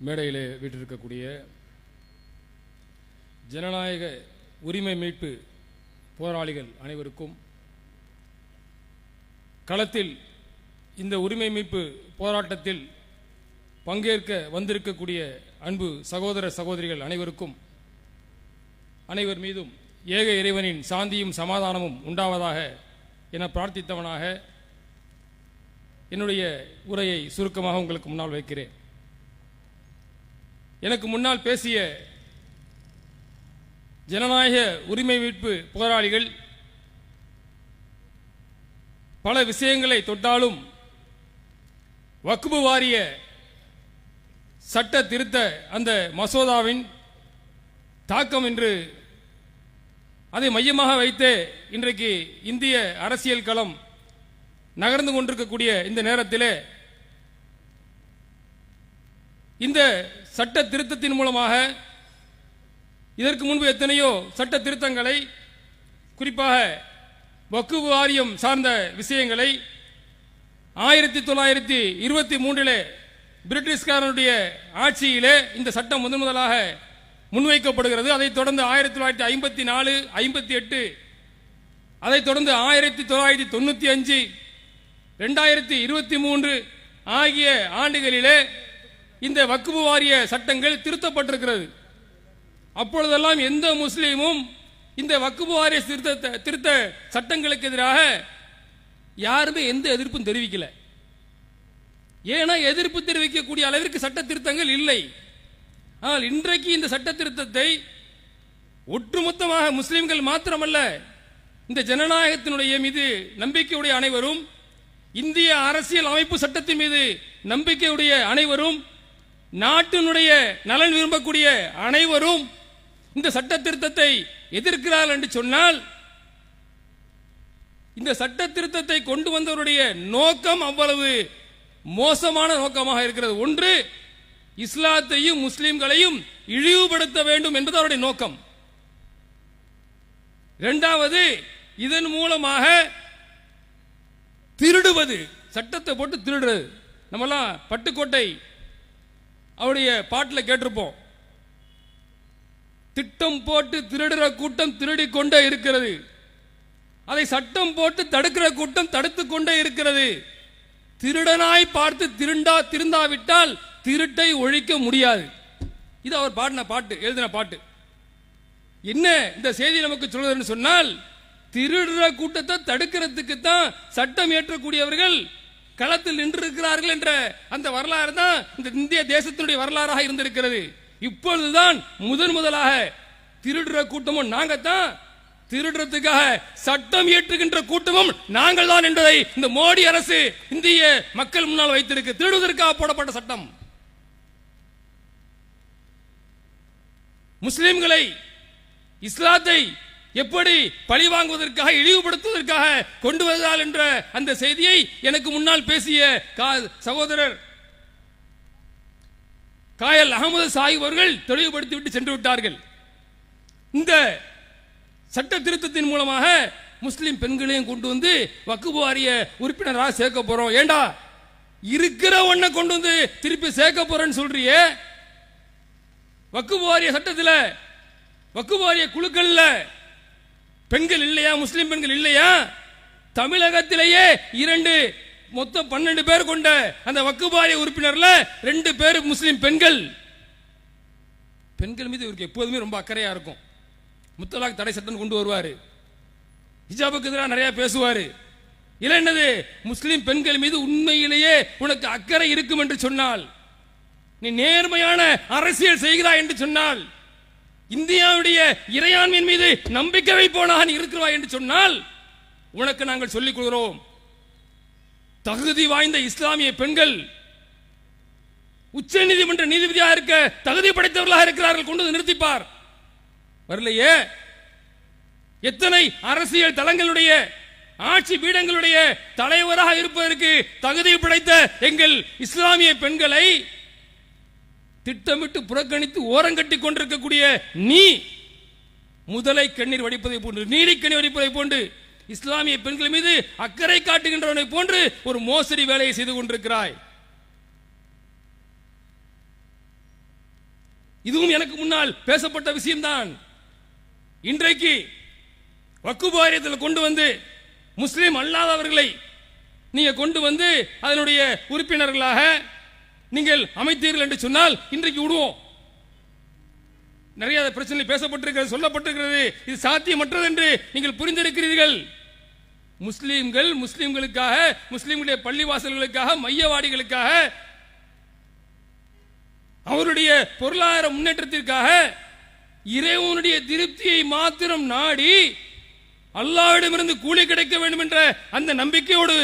மேடையிலே வீட்டிருக்கக்கூடிய ஜனநாயக உரிமை மீட்பு போராளிகள் அனைவருக்கும் களத்தில் இந்த உரிமை மீட்பு போராட்டத்தில் பங்கேற்க வந்திருக்கக்கூடிய அன்பு சகோதர சகோதரிகள் அனைவருக்கும் அனைவர் மீதும் ஏக இறைவனின் சாந்தியும் சமாதானமும் உண்டாவதாக என பிரார்த்தித்தவனாக என்னுடைய உரையை சுருக்கமாக உங்களுக்கு முன்னால் வைக்கிறேன். எனக்கு முன்னால் பேசிய ஜனநாயக உரிமை மீட்பு போராளிகள் பல விஷயங்களை தொட்டாலும் வக்குபு வாரிய சட்ட திருத்த அந்த மசோதாவின் தாக்கம் என்று அதை மையமாக வைத்து இன்றைக்கு இந்திய அரசியல் களம் நகர்ந்து கொண்டிருக்கக்கூடிய இந்த நேரத்திலே இந்த சட்ட திருத்தத்தின் மூலமாக இதற்கு முன்பு எத்தனையோ சட்ட திருத்தங்களை குறிப்பாக வக்கு வாரியம் சார்ந்த விஷயங்களை ஆயிரத்தி தொள்ளாயிரத்தி இருபத்தி மூன்றிலே பிரிட்டிஷ்காரனுடைய ஆட்சியிலே இந்த சட்டம் முதன் முதலாக முன்வைக்கப்படுகிறது. அதைத் தொடர்ந்து ஆயிரத்தி தொள்ளாயிரத்தி ஐம்பத்தி நாலு ஐம்பத்தி எட்டு அதைத் தொடர்ந்து ஆயிரத்தி தொள்ளாயிரத்தி தொண்ணூற்றி அஞ்சு ரெண்டாயிரத்தி இருபத்தி மூன்று ஆகிய ஆண்டுகளிலே இந்த வக்குபு வாரிய சட்டங்கள் திருத்தப்பட்டிருக்கிறது. அப்பொழுதெல்லாம் எந்த முஸ்லீமும் இந்த வக்குபு வாரிய திருத்த திருத்த சட்டங்களுக்கு எதிராக யாருமே எந்த எதிர்ப்பும் தெரிவிக்கல. ஏன்னா எதிர்ப்பு தெரிவிக்கக்கூடிய அளவிற்கு சட்ட திருத்தங்கள் இல்லை. ஆனால் இன்றைக்கு இந்த சட்ட திருத்தத்தை ஒட்டுமொத்தமாக முஸ்லிம்கள் மாத்திரமல்ல இந்த ஜனநாயகத்தினுடைய மீது நம்பிக்கையுடைய அனைவரும் இந்திய அரசியல் அமைப்பு சட்டத்தின் மீது நம்பிக்கையுடைய அனைவரும் நாட்டினுடைய நலன் விரும்பக்கூடிய அனைவரும் இந்த சட்ட திருத்தத்தை எதிர்க்கிறார் என்று சொன்னால் இந்த சட்ட திருத்தத்தை கொண்டு வந்தவருடைய நோக்கம் அவ்வளவு மோசமான நோக்கமாக இருக்கிறது. ஒன்று இஸ்லாத்தையும் முஸ்லிம்களையும் இழிவுபடுத்த வேண்டும் என்பது அவருடைய நோக்கம். இரண்டாவது இதன் மூலமாக திருடுவது சட்டத்தை போட்டு திருடுறது. நம்மளாம் பட்டுக்கோட்டை அவருடைய பாட்டில் கேட்டிருப்போம். திட்டம் போட்டு திருடுற கூட்டம் திருடி கொண்டே இருக்கிறது. அதை சட்டம் போட்டு தடுக்கிற கூட்டம் தடுத்து கொண்டே இருக்கிறது. திருடனாய் பார்த்து திருண்டா திருந்தாவிட்டால் திருட்டை ஒழிக்க முடியாது. இது அவர் பாடின பாட்டு எழுதின பாட்டு. என்ன இந்த செய்தி நமக்கு சொல்வதுன்னு சொன்னால் திருடுற கூட்டத்தை தடுக்கிறதுக்கு தான் சட்டம் ஏற்றக்கூடியவர்கள் களத்தில் நின்றிருக்கிறார்கள் என்ற அந்த வரலாறு தான் இந்த இந்திய தேசத்தினுடைய வரலாறாக இருந்திருக்கிறது. இப்பொழுதுதான் முதன் முதலாக திருடுற கூட்டமும் நாங்க தான் திருடுறதுக்காக சட்டம் இயற்றுகின்ற கூட்டமும் நாங்கள் தான் என்பதை இந்த மோடி அரசு இந்திய மக்கள் முன்னால் வைத்திருக்கு. திருடுவதற்காக போடப்பட்ட சட்டம். முஸ்லிம்களை இஸ்லாத்தை எப்படி பழி வாங்குவதற்காக இழிவுபடுத்துவதற்காக கொண்டு வருகிறார் என்ற அந்த செய்தியை எனக்கு முன்னால் பேசிய கா- சகோதரர் காயல் அகமது சாஹிப் அவர்கள் தெளிவுபடுத்தி விட்டு சென்று விட்டார்கள். இந்த சட்ட திருத்தத்தின் மூலமாக முஸ்லிம் பெண்களையும் கொண்டு வந்து வக்குபு வாரிய உறுப்பினராக சேர்க்க போறோம். ஏண்டா? இருக்கிற ஒன்ன கொண்டு வந்து திருப்பி சேர்க்க போறேன்னு சொல்றியே? வக்குபு வாரிய சட்டத்தில் வக்குபு வாரிய குழுக்கள்ல பெண்கள் இல்லையா? முஸ்லிம் பெண்கள் இல்லையா? தமிழகத்திலேயே இரண்டு மொத்தம் பன்னெண்டு பேர் கொண்ட அந்த வக்குபாரிய உறுப்பினர்ல ரெண்டு பேர் முஸ்லிம் பெண்கள். பெண்கள் மீது இவருக்கு எப்போதுமே ரொம்ப அக்கறையா இருக்கும். முத்தலாக் தடை சட்டம் கொண்டு வருவாரு. ஹிஜாபுக்கு எதிராக நிறைய பேசுவாரு. இல்லை என்னது? முஸ்லிம் பெண்கள் மீது உண்மையிலேயே உனக்கு அக்கறை இருக்கும் என்று சொன்னால் நீ நேர்மையான அரசியல் செய்கிறாய் என்று சொன்னால் இந்தியாவுடைய இறையாண்மையின் மீது நம்பிக்கை வைப்போனாக இருக்கிறாய் என்று சொன்னால் உனக்கு நாங்கள் சொல்லிக் கொள்கிறோம். தகுதி வாய்ந்த இஸ்லாமிய பெண்கள் உச்ச நீதிமன்ற நீதிபதியாக இருக்க தகுதி படைத்தவர்களாக இருக்கிறார்கள் கொண்டு வந்து நிறுத்திப்பார். வரலையே? எத்தனை அரசியல் தளங்களுடைய ஆட்சி பீடங்களுடைய தலைவராக இருப்பதற்கு தகுதி படைத்த எங்கள் இஸ்லாமிய பெண்களை திட்டமிட்டு புறக்கணித்து ஓரங்கட்டி கொண்டிருக்கக்கூடிய நீ. முதலை கண்ணீர் வடிப்பதை போன்று நீரி கண்ணீர் வடிப்பதை போன்று இஸ்லாமிய பெண்கள் மீது அக்கறை காட்டுகின்றவனை போன்று ஒரு மோசடி வேலையை செய்து கொண்டிருக்கிறாய். இதுவும் எனக்கு முன்னால் பேசப்பட்ட விஷயம்தான். இன்றைக்கு வக்குபாரியத்தில் கொண்டு வந்து முஸ்லீம் அல்லாதவர்களை நீங்க கொண்டு வந்து அதனுடைய உறுப்பினர்களாக நீங்கள் அமைத்தீர்கள் என்று சொன்னால் இன்றைக்கு விடுவோம். நிறைய பிரச்சனை பேசப்பட்டிருக்கிறது சொல்லப்பட்டிருக்கிறது. இது சாத்தியமற்றது என்று நீங்கள் புரிந்திருக்கிறீர்கள். முஸ்லிம்கள் முஸ்லிம்களுக்காக முஸ்லீம்களுடைய பள்ளிவாசல்களுக்காக மையவாடிகளுக்காக அவருடைய பொருளாதார முன்னேற்றத்திற்காக இறைவனுடைய திருப்தியை மாத்திரம் நாடி அல்லாவிடமிருந்து கூலி கிடைக்க வேண்டும் என்ற அந்த நம்பிக்கையோடு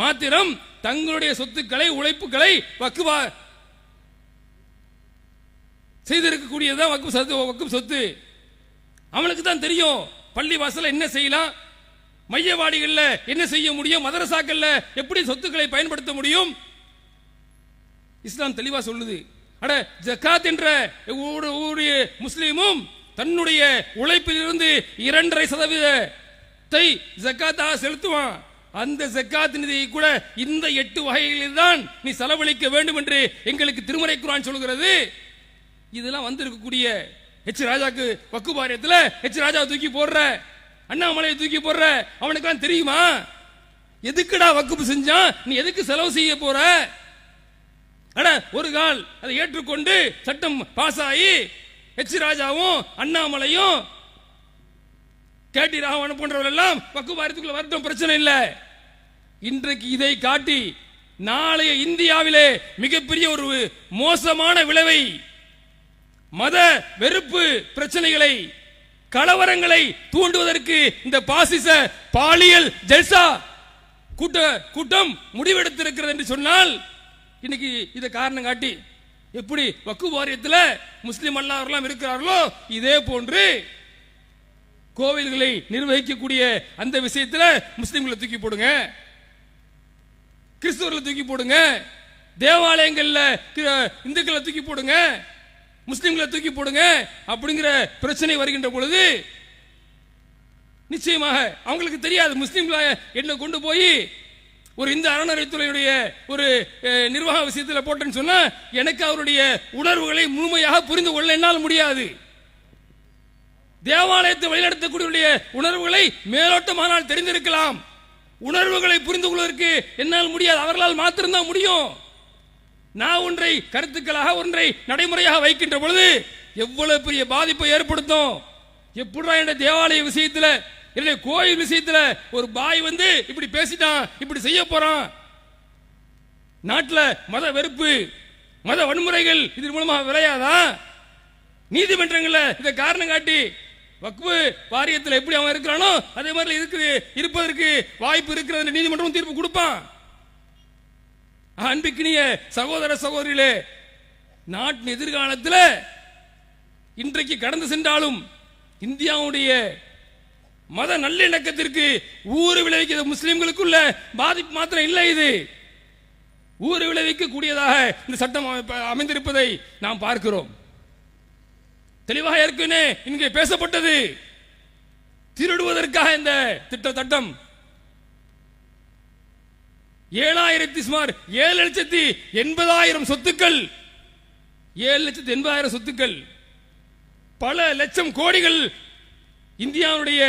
மாத்திரம் தங்களுடைய சொத்துக்களை உழைப்புகளை வக்குவா செய்திருக்கக்கூடியதான் வக்கு சொத்து வக்கு சொத்து. அவனுக்கு தான் தெரியும் பள்ளி வாசல என்ன செய்யலாம் மையவாடிகளில் என்ன செய்ய முடியும் மதரசாக்கள்ல எப்படி சொத்துக்களை பயன்படுத்த முடியும்? இஸ்லாம் தெளிவா சொல்லுது. அட ஜக்காத் என்ற முஸ்லீமும் தன்னுடைய உழைப்பில் இருந்து இரண்டரை சதவீதத்தை ஜக்காத்தாக செலுத்துவான். அந்த ஜக்காத் நிதியை கூட இந்த எட்டு வகைகளில் தான் நீ செலவழிக்க வேண்டும் என்று எங்களுக்கு திருமறை குரான் சொல்கிறது. இதெல்லாம் வந்திருக்கக்கூடிய ஹெச் ராஜாக்கு வக்கு பாரியத்துல ஹெச் ராஜாவை தூக்கி போடுற அண்ணாமலையை தூக்கி போடுற அவனுக்கெல்லாம் தெரியுமா? எதுக்குடா வக்குப்பு செஞ்சான் நீ எதுக்கு செலவு செய்ய போற? அட ஒரு கால் அதை ஏற்றுக்கொண்டு சட்டம் பாஸ் ஆகி ஹெச் ராஜாவும் அண்ணாமலையும் கேட்டி ராவணன் போன்றவர்கள் எல்லாம் பக்குவாரத்துக்குள்ள வரட்டும் பிரச்சனை இல்லை. இன்றைக்கு இதை காட்டி நாளைய இந்தியாவிலே மிகப்பெரிய ஒரு மோசமான விளைவை மத வெறுப்பு பிரச்சனைகளை கலவரங்களை தூண்டுவதற்கு இந்த பாசிச பாலியல் ஜெல்சா கூட்ட கூட்டம் முடிவெடுத்திருக்கிறது என்று சொன்னால் இன்னைக்கு இதை காரணம் காட்டி எப்படி வக்கு வாரியத்தில் முஸ்லிம் அல்லாதவர்களாம் இருக்கிறார்களோ இதே போன்று கோவில்களை நிர்வகிக்கக்கூடிய அந்த விஷயத்தில் முஸ்லிம்களை தூக்கி போடுங்க. கிறிஸ்தவர்களை தூக்கி போடுங்க. தேவாலயங்களில் இந்துக்களை தூக்கி போடுங்க. முஸ்லிம்களை தூக்கி போடுங்க அப்படிங்கிற பிரச்சனை வருகின்ற பொழுது நிச்சயமாக அவங்களுக்கு தெரியாது. முஸ்லிம்களை என்ன கொண்டு போய் ஒரு இந்த அறநிலைத்துறையுடைய ஒரு நிர்வாக விஷயத்தில் போட்டேன்னு சொன்னா எனக்கு அவருடைய உணர்வுகளை முழுமையாக புரிந்து கொள்ள என்னால் முடியாது. தேவாலயத்தை வழிநடத்தக்கூடிய உணர்வுகளை மேலோட்டமானால் தெரிந்திருக்கலாம். உணர்வுகளை புரிந்து கொள்வதற்கு என்னால் முடியாது. அவர்களால் மாத்திரம்தான் முடியும். நான் ஒன்றை கருத்துக்களாக ஒன்றை நடைமுறையாக வைக்கின்ற பொழுது எவ்வளவு பெரிய பாதிப்பை ஏற்படுத்தும். எப்படிடா என்ற தேவாலய விஷயத்தில் என்னுடைய கோயில் விஷயத்தில் ஒரு பாய் வந்து இப்படி பேசிட்டான் இப்படி செய்ய போறான். நாட்டில் மத வெறுப்பு மத வன்முறைகள் இதன் மூலமாக விளையாதா? நீதிமன்றங்களில் இதை காரணம் காட்டி வக்பு வாரியத்தில் எப்படி அவன் இருக்கிறானோ அதே மாதிரி இருக்குது. இருப்பதற்கு வாய்ப்பு இருக்கிறது நீதிமன்றம் தீர்ப்பு கொடுப்பான். அன்பிக்கினிய சகோதர சகோதரிகளே நாட்டின் எதிர்காலத்தில் இன்றைக்கு கடந்து சென்றாலும் இந்தியாவுடைய மத நல்லிணக்கத்திற்கு ஊறு விளைவிக்கிற முஸ்லிம்களுக்குள்ள பாதிப்பு மாத்திரம் இல்லை இது. ஊறு விளைவிக்க கூடியதாக இந்த சட்டம் அமைந்திருப்பதை நாம் பார்க்கிறோம். தெளிவாக ஏற்கனவே இங்கே பேசப்பட்டது. திருடுவதற்காக இந்த திட்ட சட்டம் ஏழாயிரத்தி சுமார் ஏழு லட்சத்தி எண்பதாயிரம் சொத்துக்கள். ஏழு லட்சத்தி எண்பதாயிரம் சொத்துக்கள். பல லட்சம் கோடிகள் இந்தியாவுடைய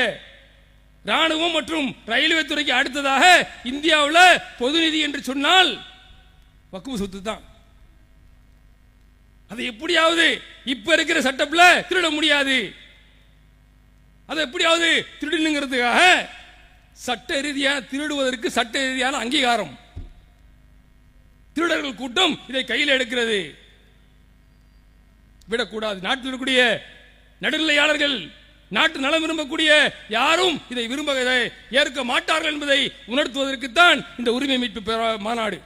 ராணுவம் மற்றும் ரயில்வே துறைக்கு அடுத்ததாக இந்தியாவில் பொது நிதி என்று சொன்னால் வக்குவு சொத்து தான் அது எப்படியாவது இப்ப இருக்கிற சட்டப்ல திருட முடியாது. அது எப்படியாவது திருடணுங்கிறதுக்காக சட்ட ரீதியான திருடுவதற்கு சட்ட ரீதியான அங்கீகாரம். திருடர்கள் கூட்டம் இதை கையில் எடுக்கிறது. விடக்கூடாது. நாட்டில் இருக்கக்கூடிய நடுநிலையாளர்கள் நாட்டு நலம் விரும்பக்கூடிய யாரும் இதை விரும்ப ஏற்க மாட்டார்கள் என்பதை உணர்த்துவதற்குத்தான் இந்த உரிமை மீட்பு மாநாடு.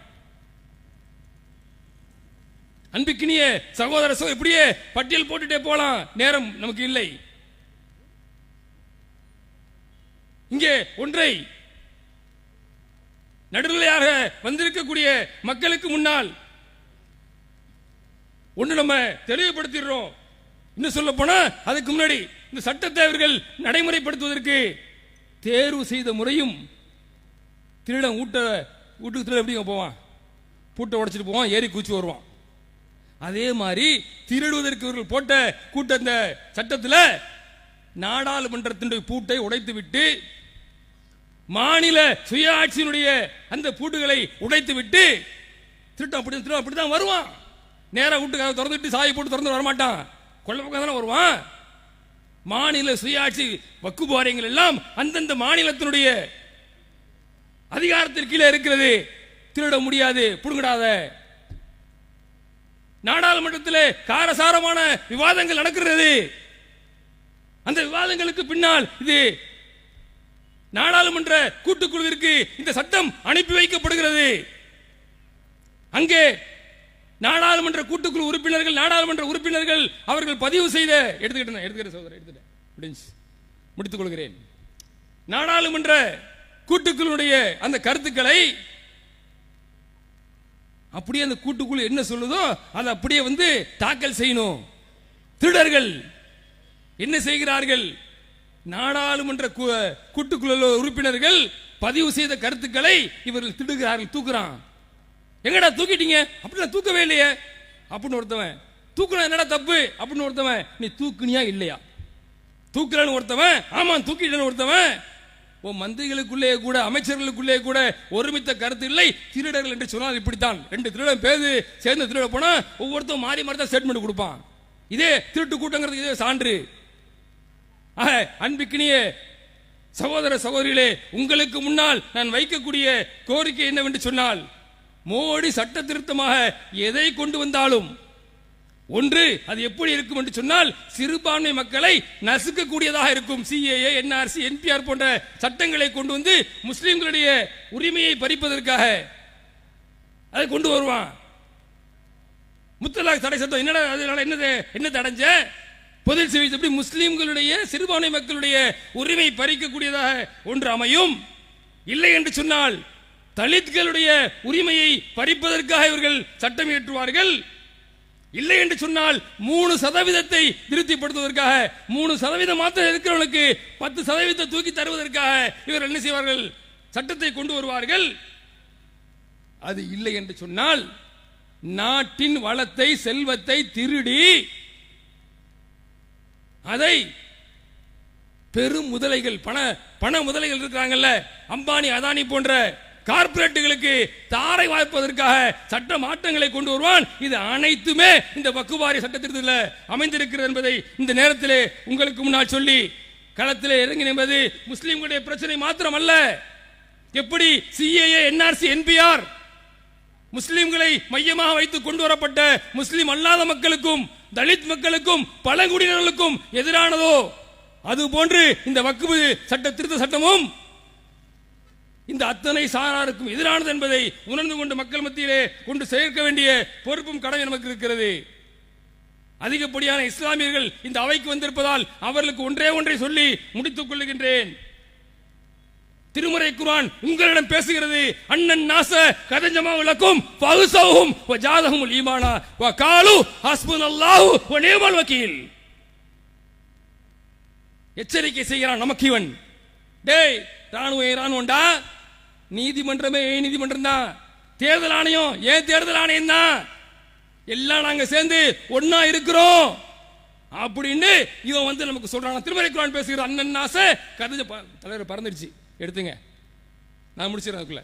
அன்பிக்கினியே சகோதர சோ இப்படியே பட்டியல் போட்டுட்டே போலாம். நேரம் நமக்கு இல்லை. இங்கே ஒன்றை நடுநிலையாக வந்திருக்கக்கூடிய மக்களுக்கு முன்னால் ஒன்று நம்ம தெளிவுபடுத்திடுறோம். இன்னும் சொல்ல போனா அதுக்கு முன்னாடி இந்த சட்டத்தை அவர்கள் நடைமுறைப்படுத்துவதற்கு தேர்வு செய்த முறையும் திருடன் ஊட்ட வீட்டுக்கு திருட எப்படிங்க போவான்? பூட்டை உடைச்சிட்டு போவான் ஏறி குச்சி வருவான். அதே மாதிரி திருடுவதற்கு இவர்கள் போட்ட கூட்ட சட்டத்தில் நாடாளுமன்றத்தினுடைய பூட்டை உடைத்து விட்டு மாநில சுயாட்சியினுடைய அந்த பூட்டுகளை உடைத்து விட்டு திருட்டம் அப்படி திருடம் அப்படிதான் வருவான். நேராக வீட்டுக்காக திறந்துட்டு சாயை போட்டு திறந்து வரமாட்டான். கொள்ள பக்கம் தானே வருவான். மாநில சுயாட்சி வக்குபாரியங்கள் எல்லாம் அந்தந்த மாநிலத்தினுடைய அதிகாரத்திற்கு கீழே இருக்கிறது. திருட முடியாது புடுங்கிடாத. நாடாளுமன்றத்திலே காரசாரமான விவாதங்கள் நடக்கிறது. அந்த விவாதங்களுக்கு பின்னால் இது நாடாளுமன்ற கூட்டுக்குழுவிற்கு இந்த சட்டம் அனுப்பி வைக்கப்படுகிறது. அங்கே நாடாளுமன்ற கூட்டுக்குழு உறுப்பினர்கள் நாடாளுமன்ற உறுப்பினர்கள் அவர்கள் பதிவு செய்த எடுத்துக்கிட்டேன் எடுத்துக்கிறேன் சகோதரர் எடுத்துட்டேன் முடிஞ்சு முடித்துக் கொள்கிறேன். நாடாளுமன்ற கூட்டுக்குழுடைய அந்த கருத்துக்களை அப்படியே அந்த கூட்டுக்குழு என்ன சொல்லுதோ அதை அப்படியே வந்து தாக்கல் செய்யணும். திருடர்கள் என்ன செய்கிறார்கள்? நாடாளுமன்ற கூட்டுக்குழு உறுப்பினர்கள் பதிவு செய்த கருத்துக்களை இவர்கள் திடுகிறார்கள் தூக்குறான். எங்கடா தூக்கிட்டீங்க? அப்படி நான் தூக்கவே இல்லையே. அப்படின்னு ஒருத்தவன் தூக்குனா என்னடா தப்பு? அப்படின்னு ஒருத்தவன் நீ தூக்குனியா இல்லையா? தூக்குறன்னு ஒருத்தவன் ஆமா தூக்கிட்டேன்னு ஒருத்தவன் உன் மந்திரிகளுக்குள்ளேயே கூட அமைச்சர்களுக்குள்ளேயே கூட ஒருமித்த கருத்து இல்லை. திருடர்கள் என்று சொன்னால் இப்படித்தான். ரெண்டு திருடன் பேரு சேர்ந்து திருட போனா ஒவ்வொருத்தரும் மாறி மாறி தான் ஸ்டேட்மெண்ட் கொடுப்பான். இதே திருட்டு கூட்டங்கிறது இதே சான்று. அன்பிக்கினியே சகோதர சகோதரிகளே உங்களுக்கு முன்னால் நான் வைக்கக்கூடிய கோரிக்கை என்னவென்று சொன்னால் மோடி சட்ட திருத்தமாக எதை கொண்டு வந்தாலும் ஒன்று அது எப்படி இருக்கும் என்று சொன்னால் சிறுபான்மை மக்களை நசுக்கக்கூடியதாக இருக்கும். சிஏஏ என்ஆர்சி என்பிஆர் போன்ற சட்டங்களை கொண்டு வந்து முஸ்லிம்களுடைய உரிமையை பறிப்பதற்காக அதை கொண்டு வருவான். முத்தலாக் தடை சட்டம் என்னடா அதனால என்னது என்ன தடைஞ்ச பொது சேவை எப்படி முஸ்லிம்களுடைய சிறுபான்மை மக்களுடைய உரிமை பறிக்கக்கூடியதாக ஒன்று அமையும்? இல்லை என்று சொன்னால் தலித்களுடைய உரிமையை பறிப்பதற்காக இவர்கள் சட்டம் இயற்றுவார்கள். இல்லை என்று சொன்னால் மூணு சதவீதத்தை திருப்திப்படுத்துவதற்காக மூணு சதவீதம் மாத்திரம் இருக்கிறவனுக்கு பத்து சதவீதத்தை தூக்கி தருவதற்காக இவர் என்ன செய்வார்கள்? சட்டத்தை கொண்டு வருவார்கள். அது இல்லை என்று சொன்னால் நாட்டின் வளத்தை செல்வத்தை திருடி அதை பெரும் முதலைகள் பண பண முதலைகள் இருக்கிறாங்கல்ல அம்பானி அதானி போன்ற கார்ப்பரேட்டுகளுக்கு தாரை வாய்ப்பதற்காக சட்ட மாற்றங்களை கொண்டு வருவான். இது அனைத்துமே இந்த வக்குவாரி சட்டத்திட்டத்தில் அமைந்திருக்கிறது என்பதை இந்த நேரத்திலே உங்களுக்கு முன்னால் சொல்லி களத்தில் இறங்கி என்பது முஸ்லீம்களுடைய பிரச்சனை மாத்திரம் அல்ல எப்படி சிஏஏ என்ஆர்சி என்பிஆர் முஸ்லிம்களை மையமாக வைத்து கொண்டு வரப்பட்ட முஸ்லிம் அல்லாத மக்களுக்கும் தலித் மக்களுக்கும் பழங்குடியினர்களுக்கும் எதிரானதோ? அது போன்று இந்த வக்குவு சட்ட திருத்த சட்டமும் இந்த அத்தனை சாராருக்கும் எதிரானது என்பதை உணர்ந்து கொண்டு மக்கள் மத்தியிலே கொண்டு சேர்க்க வேண்டிய பொறுப்பும் கடமை நமக்கு இருக்கிறது. அதிகப்படியான இஸ்லாமியர்கள் இந்த அவைக்கு வந்திருப்பதால் அவர்களுக்கு ஒன்றே ஒன்றை சொல்லி முடித்துக் கொள்ளுகின்றேன். திருமறை குர்ஆன் உங்களிடம் பேசுகிறது அண்ணன் நாச கதஞ்சமா விளக்கும் பகுசவும் ஜாதகம் ஈமானா வ காலு ஹஸ்புனல்லாஹு வ நிஅமல் வக்கீல். எச்சரிக்கை செய்கிறான் நமக்கு இவன். டேய் ராணுவம் ராணுவம்டா நீதிமன்றமே ஏன் நீதிமன்றம் தான்? தேர்தல் ஆணையம் ஏன் தேர்தல் ஆணையம் தான்? எல்லாம் நாங்க சேர்ந்து ஒன்னா இருக்கிறோம். அப்படின்னு இவன் வந்து நமக்கு சொல்றான். திருமலை குரான் பேசுகிற அண்ணன் ஆசை கதை தலைவர் பறந்துடுச்சு. எடுத்துங்க. நான் முடிச்சிடறேன் அதுக்குள்ள.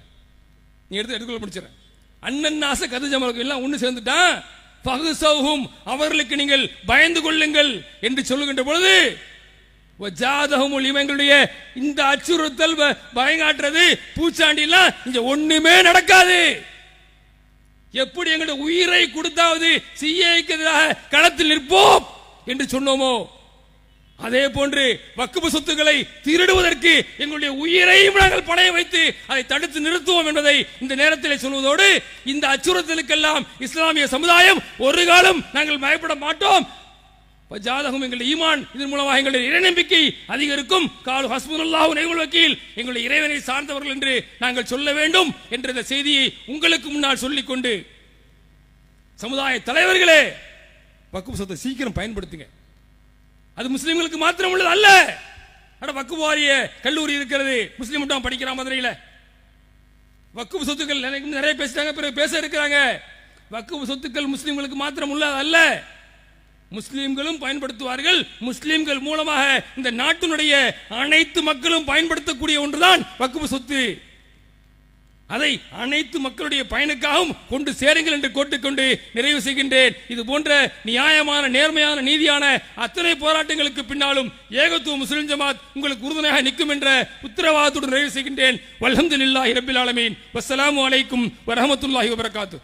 நீ எடுத்து எடுக்கல முடிச்சிடறேன். அண்ணன் ஆசை கதை ஜமலுக்கு எல்லாம் ஒன்று சேர்ந்துட்டான். பகுசௌகும் அவர்களுக்கு நீங்கள் பயந்து கொள்ளுங்கள் என்று சொல்லுகின்ற பொழுது ஜாதகமுல் இவங்களுடைய இந்த அச்சுறுத்தல் பயங்காட்டுறது பூச்சாண்டிலாம் இங்க ஒண்ணுமே நடக்காது. எப்படி எங்களுடைய உயிரை கொடுத்தாவது சிஐக்கு எதிராக களத்தில் நிற்போம் என்று சொன்னோமோ? அதே போன்று வக்குப்பு சொத்துக்களை திருடுவதற்கு எங்களுடைய உயிரையும் நாங்கள் பணைய வைத்து அதை தடுத்து நிறுத்துவோம் என்பதை இந்த நேரத்தில் சொல்வதோடு இந்த அச்சுறுத்தலுக்கெல்லாம் இஸ்லாமிய சமுதாயம் ஒரு காலம் நாங்கள் பயப்பட மாட்டோம். ஜாதகம் எங்களுடைய ஈமான் இதன் மூலமாக எங்களுடைய இறைநம்பிக்கை அதிகரிக்கும். காலு ஹஸ்புல்லாஹு நெய்முல் வக்கீல் எங்களுடைய இறைவனை சார்ந்தவர்கள் என்று நாங்கள் சொல்ல வேண்டும் என்ற இந்த செய்தியை உங்களுக்கு முன்னால் சொல்லிக் கொண்டு சமுதாய தலைவர்களே வக்குப் சொத்தை சீக்கிரம் பயன்படுத்துங்க. அது முஸ்லிம்களுக்கு மாத்திரம் உள்ளது அல்ல. அட வக்குப் வாரிய கல்லூரி இருக்கிறது முஸ்லீம் மட்டும் படிக்கிறான் மதுரையில். வக்குப் சொத்துக்கள் நிறைய நிறைய பேசிட்டாங்க பிறகு பேச இருக்கிறாங்க. வக்குவு சொத்துக்கள் முஸ்லிம்களுக்கு மாத்திரம் உள்ளது அல்ல. முஸ்லீம்களும் பயன்படுத்துவார்கள். முஸ்லீம்கள் மூலமாக இந்த நாட்டினுடைய அனைத்து மக்களும் பயன்படுத்தக்கூடிய ஒன்றுதான் வக்குப்பு சொத்து. அதை அனைத்து மக்களுடைய பயனுக்காகவும் கொண்டு சேருங்கள் என்று கோட்டுக்கொண்டு நிறைவு செய்கின்றேன். இது போன்ற நியாயமான நேர்மையான நீதியான அத்தனை போராட்டங்களுக்கு பின்னாலும் ஏகத்துவ முஸ்லிம் ஜமாத் உங்களுக்கு உறுதுணையாக நிற்கும் என்ற உத்தரவாதத்துடன் நிறைவு செய்கின்றேன். வல்ஹம்துலில்லாஹி ரபில் ஆலமீன். வஸ்ஸலாமு அலைக்கும் வரமத்துல்லாஹி வபரகாத்து.